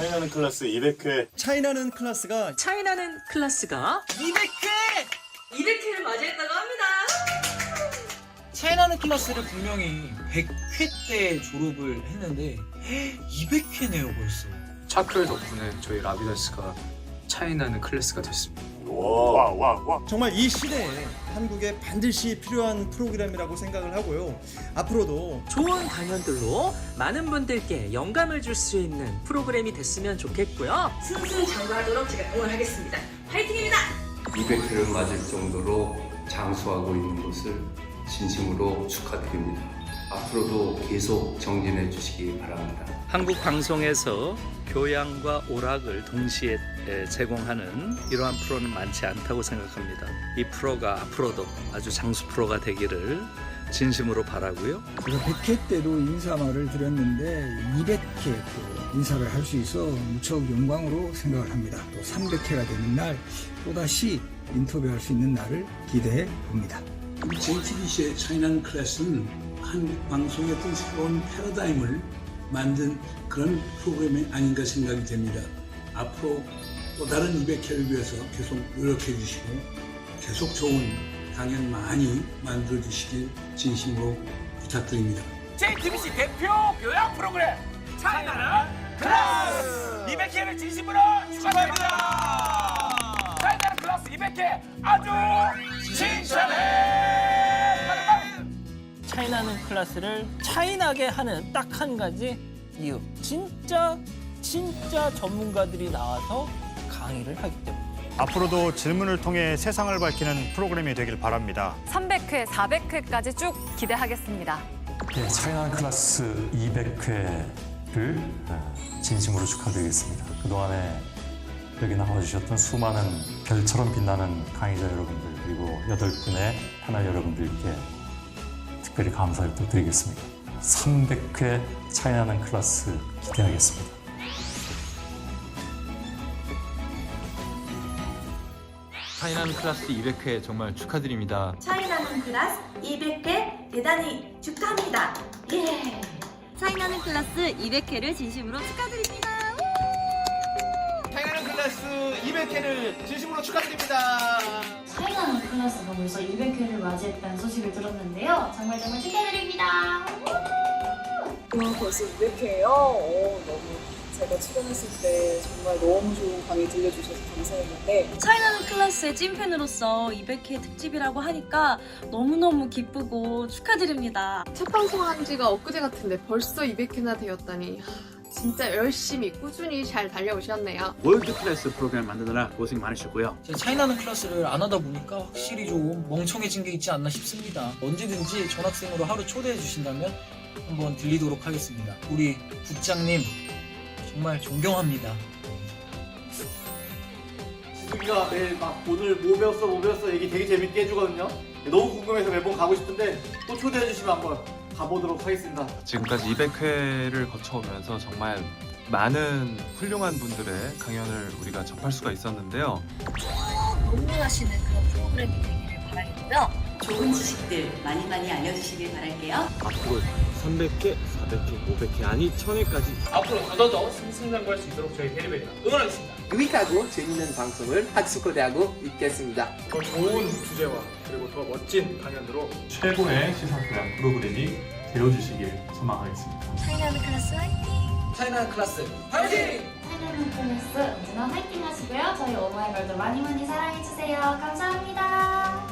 차이나는 클래스 200회 차이나는 클래스가 차이나는 클래스가 200회! 200회를 맞이했다고 합니다. 차이나는 클래스를 분명히 100회 때 졸업을 했는데 200회네요 벌써. 차클 덕분에 저희 라비다스가 차이나는 클래스가 됐습니다. 와 와 와 정말 이 시대에 한국에 반드시 필요한 프로그램이라고 생각을 하고요. 앞으로도 좋은 강연들로 많은 분들께 영감을 줄 수 있는 프로그램이 됐으면 좋겠고요. 승승장구하도록 제가 응원하겠습니다. 화이팅입니다. 200회를 맞을 정도로 장수하고 있는 것을 진심으로 축하드립니다. 앞으로도 계속 정진해 주시기 바랍니다. 한국 방송에서 교양과 오락을 동시에 에, 제공하는 이러한 프로는 많지 않다고 생각합니다. 이 프로가 앞으로도 아주 장수 프로가 되기를 진심으로 바라고요. 제가 100회 때도 인사말을 드렸는데 200회 또 인사를 할 수 있어 무척 영광으로 생각을 합니다. 또 300회가 되는 날 또다시 인터뷰할 수 있는 날을 기대해 봅니다. JTBC의 차이난 클래스는 한국 방송의 어떤 새로운 패러다임을 만든 그런 프로그램이 아닌가 생각이 됩니다. 앞으로 또 다른 200회를 위해서 계속 노력해 주시고 계속 좋은 강연 많이 만들어 주시길 진심으로 부탁드립니다. JTBC 대표 교양 프로그램 차이나는 클래스 200회를 진심으로 축하드립니다. 차이나는 클래스 200회 아주 칭찬해. 차이나는 클래스를 차이나게 하는 딱 한 가지 이유. 진짜 진짜 전문가들이 나와서 강의를 하기 때문에. 앞으로도 질문을 통해 세상을 밝히는 프로그램이 되길 바랍니다 300회, 400회까지 쭉 기대하겠습니다. 네, 차이나는 클래스 200회를 진심으로 축하드리겠습니다. 그동안에 여기 나와주셨던 수많은 별처럼 빛나는 강의자 여러분들 그리고 여덟 분의 패널 여러분들께 특별히 감사를 또 드리겠습니다. 300회 차이나는 클래스 기대하겠습니다. 차이나는 클래스 200회 정말 축하드립니다. 차이나는 클래스 200회 대단히 축하합니다. 예. 차이나는 클래스 200회를 진심으로 축하드립니다. 차이나는 클래스 200회를 진심으로 축하드립니다. 차이나는 클래스가 벌써 200회를 맞이했다는 소식을 들었는데요. 정말 정말 축하드립니다. 와 벌써 200회예요? 오, 너무 제가 출연했을 때 정말 너무 좋은 강의 들려주셔서 감사했는데 차이나는 클래스의 찐팬으로서 200회 특집이라고 하니까 너무너무 기쁘고 축하드립니다. 첫 방송한 지가 엊그제 같은데 벌써 200회나 되었다니 하, 진짜 열심히 꾸준히 잘 달려오셨네요. 월드 클래스 프로그램 만드느라 고생 많으셨고요. 제가 차이나는 클래스를 안 하다 보니까 확실히 좀 멍청해진 게 있지 않나 싶습니다. 언제든지 전학생으로 하루 초대해 주신다면 한번 들리도록 하겠습니다. 우리 국장님 정말 존경합니다. 지숙이가 매일 막 오늘 뭐 배웠어 뭐 배웠어 얘기 되게 재밌게 해주거든요. 너무 궁금해서 매번 가고 싶은데 또 초대해 주시면 한번 가보도록 하겠습니다. 지금까지 200회를 거쳐오면서 정말 많은 훌륭한 분들의 강연을 우리가 접할 수가 있었는데요. 공부하시는 그런 프로그램이 되기를 바라겠고요. 좋은 지식들 많이 많이 알려주시길 바랄게요. 앞으로 300회, 400회, 500회 아니 1000회까지 앞으로 더더더 승승장구할 수 있도록 저희 대리베이터 응원하겠습니다. 유익하고 재밌는 방송을 학습고대하고 있겠습니다. 더 좋은 주제와 그리고 더 멋진 강연으로 최고의 시사교양 프로그램이 되어주시길 소망하겠습니다. 차이나는 클래스 화이팅! 차이나 클래스 파이팅! 차이나는 클래스 언제나 화이팅 하시고요. 저희 오마이걸도 많이 많이 사랑해주세요. 감사합니다.